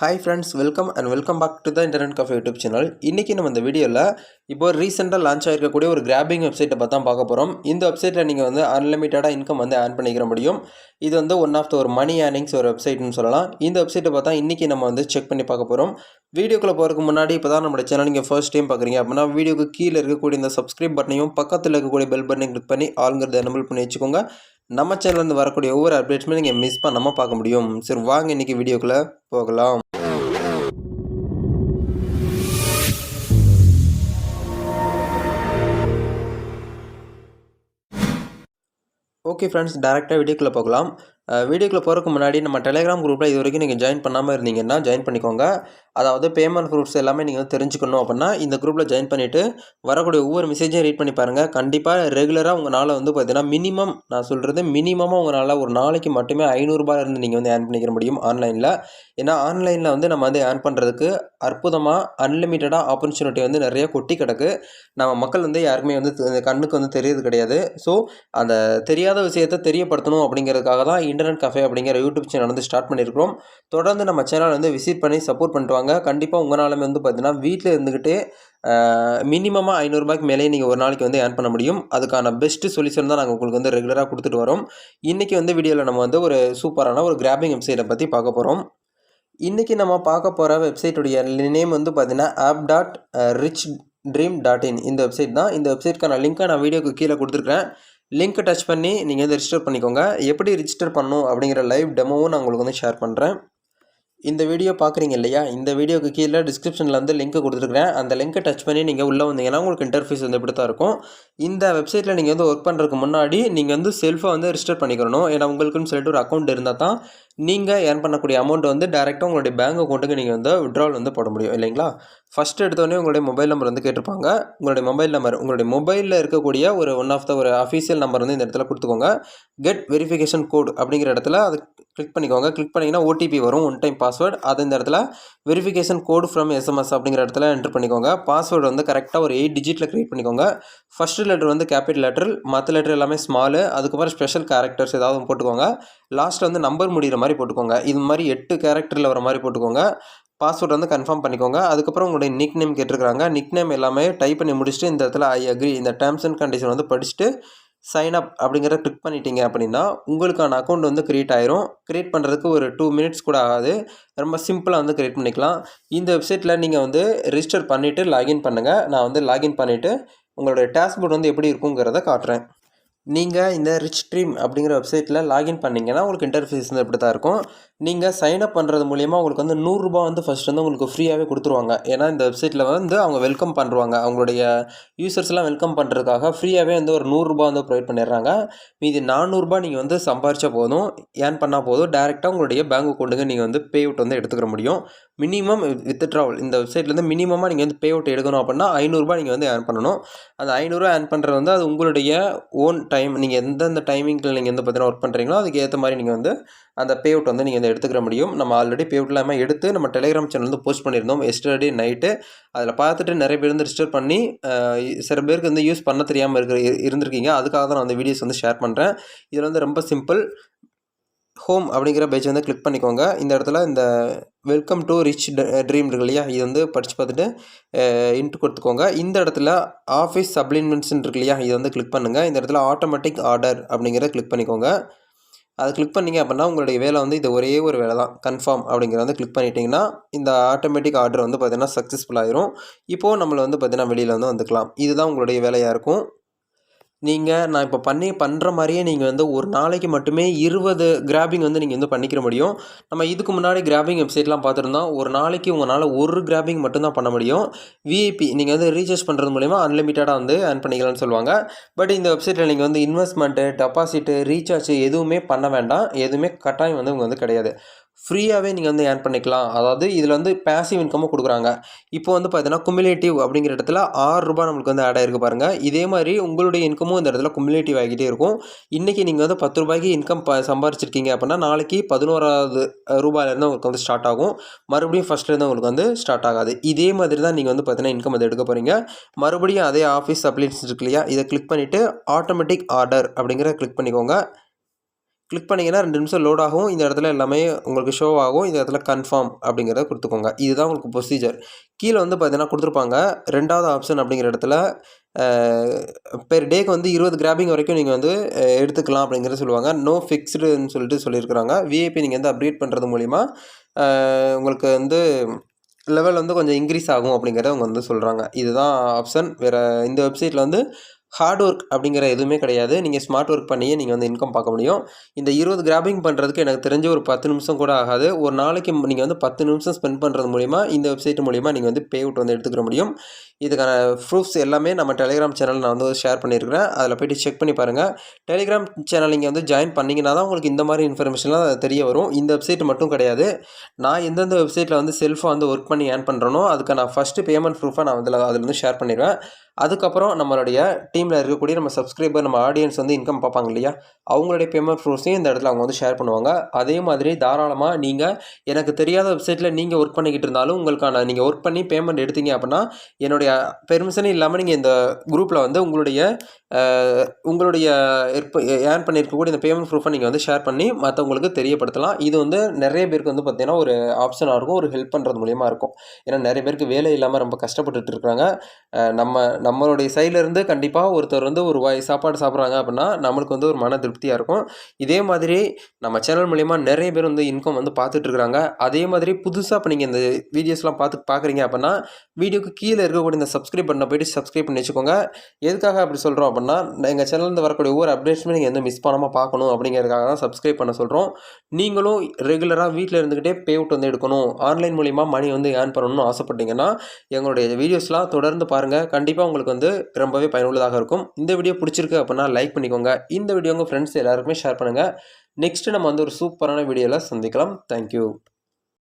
Hi friends welcome and welcome back to the internet cafe YouTube channel இன்றைக்கி நம்ம இந்த வீடியோவில் இப்போ ரீசெண்டாக லான்ச் ஆகிருக்கக்கூடிய ஒரு கிராபிங் வெப்சைட்டை பார்த்தா பார்க்க போகிறோம் இந்த வெப்சைட்டில் நீங்கள் வந்து அன்லிமிட்டடாக இன்கம் வந்து ஆன் பண்ணிக்கிற முடியும். இது வந்து ஒன் ஆஃப் த ஒரு மணி ஏர்னிங்ஸ் ஒரு வெப்சைட்னு சொல்லலாம். இந்த வெப்சைட்டை பார்த்தா இன்றைக்கி நம்ம வந்து செக் பண்ணி பார்க்க போகிறோம் வீடியோக்குள்ளே போகிறதுக்கு முன்னாடி இப்போ தான் நம்மளோட சேனல் நீங்கள் ஃபர்ஸ்ட் டைம் பார்க்குறீங்க அப்படின்னா வீடியோக்கு கீழே இருக்கக்கூடிய இந்த சப்ஸ்கிரைப் பட்டனையும் பக்கத்தில் இருக்கக்கூடிய பெல் பட்டனையும் கிளிக் பண்ணி ஆளுங்கிறத எனபிள் பண்ணி வச்சுக்கோங்க. நம்ம சேனல்லேருந்து வரக்கூடிய ஒவ்வொரு அப்டேட்ஸுமே நீங்கள் மிஸ் பண்ணாமல் பார்க்க முடியும். சரி வாங்க இன்றைக்கி வீடியோக்குள்ளே போகலாம். ஓகே ஃப்ரெண்ட்ஸ் டேரெக்டாக வீடியோக்குள்ளே போகலாம். வீடியோக்குள்ளே போகிறதுக்கு முன்னாடி நம்ம டெலிகிராம் குரூப்பில் இது வரைக்கும் நீங்கள் ஜாயின் பண்ணாமல் இருந்தீங்கன்னா ஜாயின் பண்ணிக்கோங்க. அதாவது பேமெண்ட் ப்ரூஃப்ஸ் எல்லாமே நீங்கள் வந்து தெரிஞ்சுக்கணும் அப்படின்னா இந்த குரூப்பில் ஜாயின் பண்ணிவிட்டு வரக்கூடிய ஒவ்வொரு மெசேஜையும் ரீட் பண்ணி பாருங்கள் கண்டிப்பாக ரெகுலராக உங்களால் வந்து பார்த்தீங்கன்னா மினிமம் நான் சொல்கிறது மினிமமாக உங்களால் ஒரு நாளைக்கு மட்டுமே ஐநூறுரூபாயிலிருந்து நீங்கள் வந்து ஏர்ன் பண்ணிக்கிற முடியும் ஆன்லைனில் ஏன்னா ஆன்லைனில் வந்து நம்ம வந்து ஏர்ன் பண்ணுறதுக்கு அற்புதமாக அன்லிமிட்டடாக ஆப்பர்ச்சுனிட்டி வந்து நிறைய கொட்டி கிடக்கு. நம்ம மக்கள் வந்து யாருக்குமே வந்து கண்ணுக்கு வந்து தெரியறது கிடையாது. ஸோ அந்த தெரியாத விஷயத்தை தெரியப்படுத்தணும் அப்படிங்கிறதுக்காக தான் இன்டர்நெட் கஃபே அப்படிங்கிற யூடியூப் சேனல் வந்து ஸ்டார்ட் பண்ணியிருக்கிறோம். தொடர்ந்து நம்ம சேனல் வந்து விசிட் பண்ணி சப்போர்ட் பண்ணிட்டு வாங்க. கண்டிப்பாக உங்களாலுமே வந்து பார்த்தீங்கன்னா வீட்டில் இருந்துக்கிட்டே மினிமமாக ஐநூறுரூபாய்க்கு மேலேயே நீங்கள் ஒரு நாளைக்கு வந்து ஏர்ன் பண்ண முடியும். அதுக்கான பெஸ்ட்டு சொல்யூஷன் தான் நாங்கள் உங்களுக்கு வந்து ரெகுலராக கொடுத்துட்டு வரோம். இன்றைக்கி வந்து வீடியோவில் நம்ம வந்து ஒரு சூப்பரான ஒரு கிராபிங் வெப்சைட்டை பற்றி பார்க்க போகிறோம் இன்றைக்கி நம்ம பார்க்க போகிற வெப்சைட்டுடைய நேம் வந்து பார்த்தீங்கன்னா app dot rich dream dot in இந்த வெப்சைட் தான். இந்த வெப்சைட்க்கான லிங்க்கை நான் வீடியோக்கு கீழே கொடுத்துருக்கேன் லிங்க்கை டச் பண்ணி நீங்கள் வந்து ரிஜிஸ்டர் பண்ணிக்கோங்க. எப்படி ரிஜிஸ்டர் பண்ணணும் அப்படிங்கிற லைவ் டெமோவும் நான் உங்களுக்கு வந்து ஷேர் பண்ணுறேன் இந்த வீடியோ பார்க்குறீங்க இல்லையா? இந்த வீடியோக்கு கீழே டிஸ்கிரிப்ஷனில் வந்து லிங்க் கொடுத்துருக்குறேன். அந்த லிங்க்கை டச் பண்ணி நீங்கள் உள்ளே வந்தீங்கன்னா உங்களுக்கு இன்டர்ஃபீஸ் வந்து இப்படி தான் இருக்கும். இந்த வெப்சைட்டில் நீங்கள் வந்து ஒர்க் பண்ணுறதுக்கு முன்னாடி நீங்கள் வந்து செல்ஃபாக வந்து ரிஜிஸ்டர் பண்ணிக்கணும். ஏன்னா உங்களுக்குன்னு சொல்லிட்டு ஒரு அக்கௌண்ட் இருந்தால் தான் நீங்கள் ஏர்ன் பண்ணக்கூடிய அமௌண்ட் வந்து டேரெக்டாக உங்களுடைய பேங்க் அக்கௌண்ட்டுக்கு நீங்கள் வந்து விட்ரால் வந்து போட முடியும் இல்லைங்களா? ஃபஸ்ட்டு எடுத்தோடனே உங்களுடைய மொபைல் நம்பர் வந்து கேட்டிருப்பாங்க. உங்களுடைய மொபைல் நம்பர் உங்களுடைய மொபைலில் இருக்கக்கூடிய ஒரு ஒன் ஆஃப் த ஒரு அஃபீஷியல் நம்பர் வந்து இந்த இடத்துல கொடுத்துக்கோங்க. கெட் வெரிஃபிகேஷன் கோட் அப்படிங்கிற இடத்துல அது கிளிக் பண்ணிக்கோங்க. கிளிக் பண்ணிங்கன்னா ஓடிபி வரும். ஒன் டைம் பாஸ்வேர்டு அது இந்த இடத்துல வெரிஃபிகேஷன் கோடு ஃப்ரம் எஸ்எம்எஸ் அப்படிங்கிற இடத்துல என்டர் பண்ணிக்கோங்க. பாஸ்வேர்டு வந்து கரெக்டாக ஒரு எயிட் டிஜிட்டில் க்ரியேட் பண்ணிக்கோங்க. ஃபஸ்ட்டு லெட்டர் வந்து கேபிட்டல் லெட்டர் மற்ற லெட்டர் எல்லாமே ஸ்மாலு அதுக்கப்புறம் ஸ்பெஷல் கேரக்டர்ஸ் ஏதாவது போட்டுக்கோங்க. லாஸ்ட்டில் வந்து நம்பர் முடிகிற மாதிரி போட்டுக்கோங்க. இது மாதிரி எட்டு கேரக்டரில் வர மாதிரி போட்டுக்கோங்க. பாஸ்வேர்ட் வந்து கன்ஃபார்ம் பண்ணிக்கோங்க. அதுக்கப்புறம் உங்களுடைய நிக் நேம் கேட்டிருக்காங்க நிக் நேம் எல்லாமே டைப் பண்ணி முடிச்சுட்டு இந்த இடத்துல ஐ அக்ரி இந்த டேர்ம்ஸ் அண்ட் கண்டிஷன் வந்து படிச்சுட்டு சைன் அப் அப்படிங்கிறத கிளிக் பண்ணிட்டீங்க அப்படின்னா உங்களுக்கான அக்கௌண்ட் வந்து க்ரியேட் ஆயிரும். க்ரியேட் பண்ணுறதுக்கு ஒரு டூ மினிட்ஸ் கூட ஆகாது. ரொம்ப சிம்பிளாக வந்து க்ரியேட் பண்ணிக்கலாம். இந்த வெப்சைட்டில் நீங்கள் வந்து ரிஜிஸ்டர் பண்ணிவிட்டு லாகின் பண்ணுங்கள் நான் வந்து லாகின் பண்ணிவிட்டு உங்களுடைய டேஷ்போர்ட் வந்து எப்படி இருக்குங்கிறத காட்டுறேன். நீங்கள் இந்த ரிச் ட்ரீம் அப்படிங்கிற வெப்சைட்டில் லாகின் பண்ணீங்கன்னா உங்களுக்கு இன்டர்ஃபேஸ் வந்து இப்படி தான் இருக்கும். நீங்கள் சைன் அப் பண்ணுறது மூலியமாக உங்களுக்கு வந்து நூறுரூபா வந்து ஃபஸ்ட் வந்து உங்களுக்கு ஃப்ரீயாகவே கொடுத்துருவாங்க. ஏன்னா இந்த வெப்சைட்டில் வந்து அவங்க வெல்கம் பண்ணுறாங்க அவங்களுடைய யூசர்ஸ்லாம் வெல்கம் பண்ணுறதுக்காக ஃப்ரீயாகவே வந்து ஒரு நூறுரூபா வந்து ப்ரொவைட் பண்ணிடுறாங்க. மீதி நானூறுரூபா நீங்கள் வந்து சம்பாரிச்சா போதும். ஏர்ன் பண்ணால் போதும். டேரெக்டாக உங்களுடைய பேங்க் அக்கௌண்ட்டுக்கு நீங்கள் வந்து பே அவுட் வந்து எடுத்துக்கிற முடியும். மினிமம் வித் ட்ராவல் இந்த வெப்சைட்லேருந்து மினிமமாக நீங்கள் வந்து பே அவுட் எடுக்கணும் அப்படின்னா ஐநூறுரூபா நீங்கள் வந்து ஏர்ன் பண்ணணும். அந்த ஐநூறுரூவா ஏர்ன் பண்ணுறது வந்து அது உங்களுடைய ஓன் டைம் நீங்கள் எந்தெந்த டைமிங்கில் நீங்கள் வந்து பார்த்தீங்கன்னா ஒர்க் பண்ணுறீங்களோ அதுக்கு ஏற்ற மாதிரி நீங்கள் வந்து அந்த பே அவுட் வந்து நீங்கள் வந்து எடுத்துக்கிற முடியும். நம்ம ஆல்ரெடி பே அவுட் எல்லாமே எடுத்து நம்ம டெலிகிராம் சேனல் வந்து போஸ்ட் பண்ணியிருந்தோம் எஸ்டர்டே நைட்டு அதில் பார்த்துட்டு நிறைய பேர் வந்து ரிஜிஸ்டர் பண்ணி சில பேருக்கு வந்து யூஸ் பண்ண தெரியாமல் இருக்கிற இரு- இருந்திருக்கீங்க. அதுக்காக தான் நான் அந்த வீடியோஸ் வந்து ஷேர் பண்ணுறேன் இதில் வந்து ரொம்ப சிம்பிள் ஹோம் அப்படிங்கிற பேஜ் வந்து கிளிக் பண்ணிக்கோங்க. இந்த இடத்துல இந்த வெல்கம் டு ரிச் ட்ரீம் இருக்கு இல்லையா? இது வந்து படித்து பார்த்துட்டு இன்ட்டு கொடுத்துக்கோங்க. இந்த இடத்துல ஆஃபீஸ் சப்ளிமெண்ட்ஸ்ன்னு இருக்கு இல்லையா? இதை வந்து uh, கிளிக் பண்ணுங்கள் இந்த இடத்துல ஆட்டோமேட்டிக் ஆர்டர் அப்படிங்கிறத கிளிக் பண்ணிக்கோங்க. அதை கிளிக் பண்ணீங்க அப்படின்னா உங்களுடைய வேலை வந்து இது ஒரே ஒரு வேலை தான். கன்ஃபார்ம் அப்படிங்கிறத வந்து கிளிக் பண்ணிட்டீங்கன்னா இந்த ஆட்டோமேட்டிக் ஆர்டர் வந்து பார்த்திங்கன்னா சக்ஸஸ்ஃபுல் ஆயிரும். இப்போது நம்மளை வந்து பார்த்திங்கன்னா வெளியில் வந்து வந்துக்கலாம். இதுதான் உங்களுடைய வேலையாக இருக்கும். நீங்கள் நான் இப்போ பண்ணி பண்ணுற மாதிரியே நீங்கள் வந்து ஒரு நாளைக்கு மட்டுமே இருபது கிராபிங் வந்து நீங்கள் வந்து பண்ணிக்கிற முடியும். நம்ம இதுக்கு முன்னாடி கிராபிங் வெப்சைட்லாம் பார்த்துருந்தோம். ஒரு நாளைக்கு உங்களால் ஒரு கிராபிங் மட்டும்தான் பண்ண முடியும். விஐபி நீங்கள் வந்து ரீசார்ஜ் பண்ணுறது மூலிமா அன்லிமிட்டடாக வந்து ஏர்ன் பண்ணிக்கலாம்னு சொல்லுவாங்க. பட் இந்த வெப்சைட்டில் நீங்கள் வந்து இன்வெஸ்ட்மெண்ட்டு டெபாசிட்டு ரீசார்ஜ் எதுவுமே பண்ண வேண்டாம். எதுவுமே கட்டாயம் வந்து உங்கள் வந்து கிடையாது. ஃப்ரீயாகவே நீங்கள் வந்து ஏர்ன் பண்ணிக்கலாம். அதாவது இதில் வந்து பேசிவ் இன்கமும் கொடுக்குறாங்க. இப்போ வந்து பார்த்தீங்கன்னா குமுலேட்டிவ் அப்படிங்கிற இடத்துல ஆறு ரூபாய் நம்மளுக்கு வந்து ஆட் ஆயிருக்கு பாருங்கள் இதே மாதிரி உங்களுடைய இன்கமும் இந்த இடத்துல குமுலேட்டிவ் ஆகிட்டே இருக்கும். இன்றைக்கி நீங்கள் வந்து பத்து ரூபாய்க்கு இன்கம் ப சம்பாரிச்சிருக்கீங்க அப்படின்னா நாளைக்கு பதினோராவது ரூபாயிலேருந்து உங்களுக்கு வந்து ஸ்டார்ட் ஆகும். மறுபடியும் ஃபஸ்ட்லேருந்து உங்களுக்கு வந்து ஸ்டார்ட் ஆகாது. இதே மாதிரி தான் நீங்கள் வந்து பார்த்தீங்கன்னா இன்கம் வந்து எடுக்க போகிறீங்க மறுபடியும் அதே ஆஃபீஸ் அப்ளிகேஷன் இருக்கு இல்லையா? இதை கிளிக் பண்ணிவிட்டு ஆட்டோமேட்டிக் ஆர்டர் அப்படிங்கிற கிளிக் பண்ணிக்கோங்க. கிளிக் பண்ணிங்கன்னா ரெண்டு நிமிஷம் லோட் ஆகும். இந்த இடத்துல எல்லாமே உங்களுக்கு ஷோ ஆகும். இந்த இடத்துல கன்ஃபார்ம் அப்படிங்கிறத கொடுத்துக்கோங்க. இதுதான் உங்களுக்கு ப்ரொசீஜர் கீழே வந்து பார்த்தீங்கன்னா கொடுத்துருப்பாங்க. ரெண்டாவது ஆப்ஷன் அப்படிங்கிற இடத்துல பெர் டேக்கு வந்து இருபது கிராபிங் வரைக்கும் நீங்கள் வந்து எடுத்துக்கலாம் அப்படிங்கிறத சொல்லுவாங்க. நோ ஃபிக்ஸ்டுன்னு சொல்லிட்டு சொல்லியிருக்கிறாங்க. விஐபி நீங்கள் வந்து அப்டேட் பண்ணுறது மூலிமா உங்களுக்கு வந்து லெவல் வந்து கொஞ்சம் இன்க்ரீஸ் ஆகும் அப்படிங்கிறத அவங்க வந்து சொல்கிறாங்க இதுதான் ஆப்ஷன் வேறு இந்த வெப்சைட்டில் வந்து ஹார்ட் ஒர்க் அப்படிங்கிற எதுவுமே கிடையாது. நீங்கள் ஸ்மார்ட் ஒர்க் பண்ணியே நீங்கள் வந்து இன்கம் பார்க்க முடியும். இந்த இருபது கிராபிங் பண்ணுறதுக்கு எனக்கு தெரிஞ்ச ஒரு பத்து நிமிஷம் கூட ஆகாது. ஒரு நாளைக்கு நீங்கள் வந்து பத்து நிமிஷம் ஸ்பெண்ட் பண்ணுறது மூலிமா இந்த வெப்சைட் மூலிமா நீங்கள் வந்து பே அவுட் வந்து எடுத்துக்கிற முடியும். இதுக்கான ப்ரூஃப்ஸ் எல்லாமே நம்ம டெலிகிராம் சேனல் நான் வந்து ஷேர் பண்ணியிருக்கிறேன். அதில் போய்ட்டு செக் பண்ணி பாருங்கள் டெலிகிராம் சேனல் நீங்கள் வந்து ஜாயின் பண்ணிங்கன்னா தான் உங்களுக்கு இந்த மாதிரி இன்ஃபர்மேஷன்லாம் தெரிய வரும். இந்த வெப்சைட் மட்டும் கிடையாது. நான் எந்தெந்த வெப்சைட்டில் வந்து செல்ஃபாக வந்து ஒர்க் பண்ணி ஏர்ன் பண்ணுறனோ அதுக்கான ஃபஸ்ட்டு பேமெண்ட் ப்ரூஃபாக நான் அதில் அதில் வந்து ஷேர் பண்ணிடுவேன். அதுக்கப்புறம் நம்மளுடைய டீமில் இருக்கக்கூடிய நம்ம சப்ஸ்கிரைபர் நம்ம ஆடியன்ஸ் வந்து இன்கம் பார்ப்பாங்க இல்லையா? அவங்களுடைய பேமெண்ட் ப்ரூஃப்ஸையும் இந்த இடத்துல அவங்க வந்து ஷேர் பண்ணுவாங்க. அதே மாதிரி தாராளமாக நீங்கள் எனக்கு தெரியாத வெப்சைட்டில் நீங்கள் ஒர்க் பண்ணிக்கிட்டு இருந்தாலும் உங்களுக்கான நீங்கள் ஒர்க் பண்ணி பேமெண்ட் எடுத்தீங்க அப்படின்னா என்னுடைய பெர்மிஷனே இல்லாமல் நீங்கள் இந்த குரூப்பில் வந்து உங்களுடைய உங்களுடைய ஏர்ன் பண்ணியிருக்கக்கூடிய இந்த பேமெண்ட் ப்ரூஃபை நீங்கள் வந்து ஷேர் பண்ணி மற்றவங்களுக்கு தெரியப்படுத்தலாம். இது வந்து நிறைய பேருக்கு வந்து பார்த்திங்கன்னா ஒரு ஆப்ஷனாக இருக்கும் ஒரு ஹெல்ப் பண்ணுறது மூலியமாக இருக்கும். ஏன்னா நிறைய பேருக்கு வேலை இல்லாமல் ரொம்ப கஷ்டப்பட்டுட்டு இருக்கிறாங்க நம்ம நம்மளுடைய சைட்லேருந்து கண்டிப்பாக ஒருத்தர் வந்து ஒரு வாய் சாப்பாடு சாப்பிட்றாங்க அப்படின்னா நம்மளுக்கு வந்து ஒரு மன திருப்தியாக இருக்கும். இதே மாதிரி நம்ம சேனல் மூலிமா நிறைய பேர் வந்து இன்கம் வந்து பார்த்துட்ருக்குறாங்க அதே மாதிரி புதுசாக இப்போ நீங்கள் இந்த வீடியோஸ்லாம் பார்த்து பார்க்குறீங்க அப்படின்னா வீடியோக்கு கீழே இருக்கக்கூடிய இந்த சப்ஸ்கிரைப் பண்ண போய்ட்டு சப்ஸ்கிரைப் பண்ணி வச்சுக்கோங்க. எதுக்காக அப்படி சொல்கிறோம் அப்படின்னா எங்கள் சேனல்லேருந்து வரக்கூடிய ஒவ்வொரு அப்டேட்ஸுமே நீங்கள் எந்த மிஸ் பண்ணாமல் பார்க்கணும் அப்படிங்கிறதுக்காக தான் சப்ஸ்கிரைப் பண்ண சொல்கிறோம் நீங்களும் ரெகுலராக வீட்டில் இருந்துக்கிட்டே பே அவுட் வந்து எடுக்கணும். ஆன்லைன் மூலிமா மணி வந்து ஏர்ன் பண்ணணும்னு ஆசைப்பட்டீங்கன்னா எங்களுடைய வீடியோஸ்லாம் தொடர்ந்து பாருங்கள் கண்டிப்பாக உங்களுக்கு வந்து ரொம்பவே பயனுள்ளதாக இருக்கும். இந்த வீடியோ பிடிச்சிருக்கு அப்படின்னா லைக் பண்ணிக்கோங்க. இந்த வீடியோ உங்கள் ஃப்ரெண்ட்ஸ் எல்லாருக்குமே ஷேர் பண்ணுங்கள் நெக்ஸ்ட்டு நம்ம வந்து ஒரு சூப்பரான வீடியோவில் சந்திக்கலாம். தேங்க்யூ